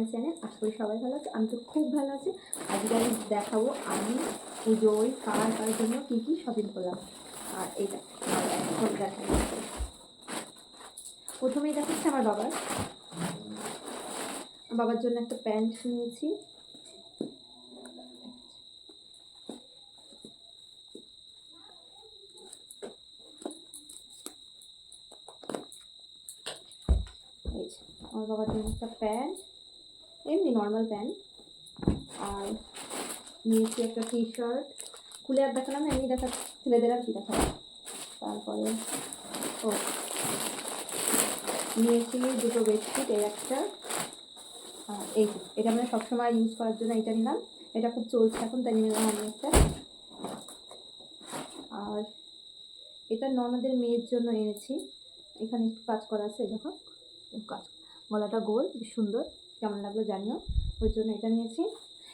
My channel আশা করি সবাই ভালো আছে। আমি তো খুব ভালো আছি। আজকে আমি দেখাবো আমি পুজোয় কার কার জন্য কী কী শপিং করলাম। আর এইটা এখন দেখাই প্রথমেই দেখাচ্ছি আমার বাবার। বাবার জন্য একটা প্যান্ট নিয়েছি। আমার বাবার জন্য একটা প্যান্ট এমনি নর্মাল প্যান্ট আর নিয়েছি একটা টি শার্ট খুলে আর দেখালাম এমনি দেখা ছেলেদের আর কি দেখালাম তারপরে, ও, নিয়েছি দুটো বেডশিট এই একটা। আর এই এটা মানে সবসময় ইউজ করার জন্য এটা নিলাম। এটা খুব চলছে এখন, তাই নিলাম আমি একটা। আর এটা নর্মাদের মেয়ের জন্য এনেছি। এখানে একটু কাজ করা আছে, দেখো। কাজ গলাটা গোল সুন্দর। কেমন লাগল জানিও ওর জন্য এটা নিয়েছি।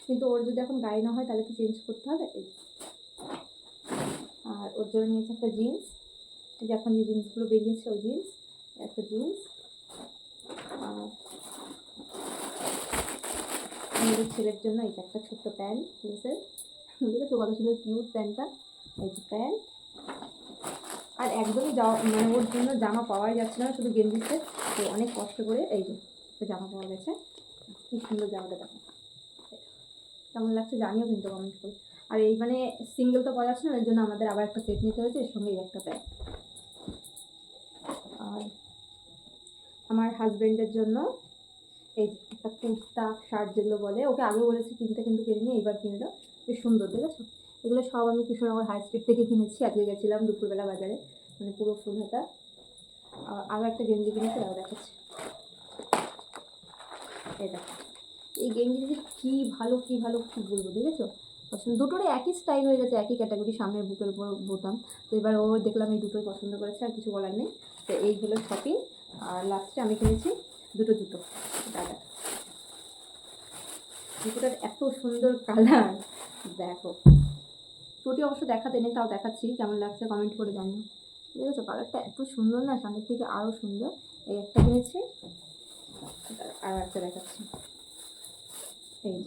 কিন্তু ওর যদি এখন গায়ে না হয় তাহলে তো চেঞ্জ করতে হবে। এই আর ওর জন্য নিয়েছি একটা জিন্স এই যে এখন যে জিন্সগুলো বেরিয়েছে, ওই জিন্স একটা জিন্স আর আমাদের ছেলের জন্য যে একটা ছোট্ট প্যান্ট জিন্সের দেখেছ কত সুন্দর কিউট প্যান্টটা? এই যে প্যান্ট। আর একদমই যাওয়া মানে ওর জন্য জামা পাওয়াই যাচ্ছে না, শুধু গেঞ্জিতে। তো অনেক কষ্ট করে এই যে জামা পাওয়া গেছে। কি সুন্দর জামাটা দেখো। কেমন লাগছে জানিও কিন্তু কমেন্ট করে। আর এই মানে সিঙ্গেল তো পাওয়া যাচ্ছে না এর জন্য আমাদের আবার একটা সেট নিতে হয়েছে, এর সঙ্গে একটা প্যান্ট আর আমার হাজবেন্ডের জন্য এই একটা কুর্তা শার্ট যেগুলো বলে, ওকে আগে বলেছি কিনতে কিন্তু কিনিনি, এইবার কিনলো। বেশ সুন্দর, দেখেছ? এগুলো সব আমি কৃষ্ণনগর হাই স্ট্রিট থেকে কিনেছি, আজকে গেছিলাম দুপুরবেলা বাজারে মানে পুরো ফুল হাতা। আরও একটা গেঞ্জি কিনেছি, তাও দেখাচ্ছি। এটা এই গেঞ্জি যে কী ভালো কী ভালো, কী বলব, দেখেছ? পছন্দ, দুটোরই একই স্টাইল হয়ে গেছে, একই ক্যাটাগরি সামনের বুকের উপর বোতাম। তো এবার ও দেখলাম এই দুটোই পছন্দ করেছে, আর কিছু বলার নেই। তো এইগুলো শপিং আর লাস্টে আমি কিনেছি দুটো জুতো দাদা জুতোটার এত সুন্দর কালার দেখো। চটি অবশ্য দেখাতে নেই, তাও দেখাচ্ছি, কেমন লাগছে কমেন্ট করে জানিও। আছে কালারটা এত সুন্দর না, সামনের থেকে আরও সুন্দর। এই একটা কিনেছি আর একটা দেখাচ্ছি। এই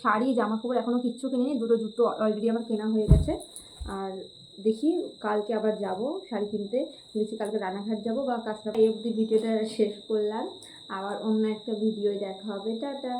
শাড়ি জামা কাপড় এখনও কিচ্ছু কিনিনি, দুটো জুতো অলরেডি আমার কেনা হয়ে গেছে। আর দেখি কালকে আবার যাব শাড়ি কিনতে। ভেবেছি কালকে রানাঘাট যাব, বা কাজটা এই অবধি ভিডিওটা শেষ করলাম। আবার অন্য একটা ভিডিওয় দেখা হবে। টাটা!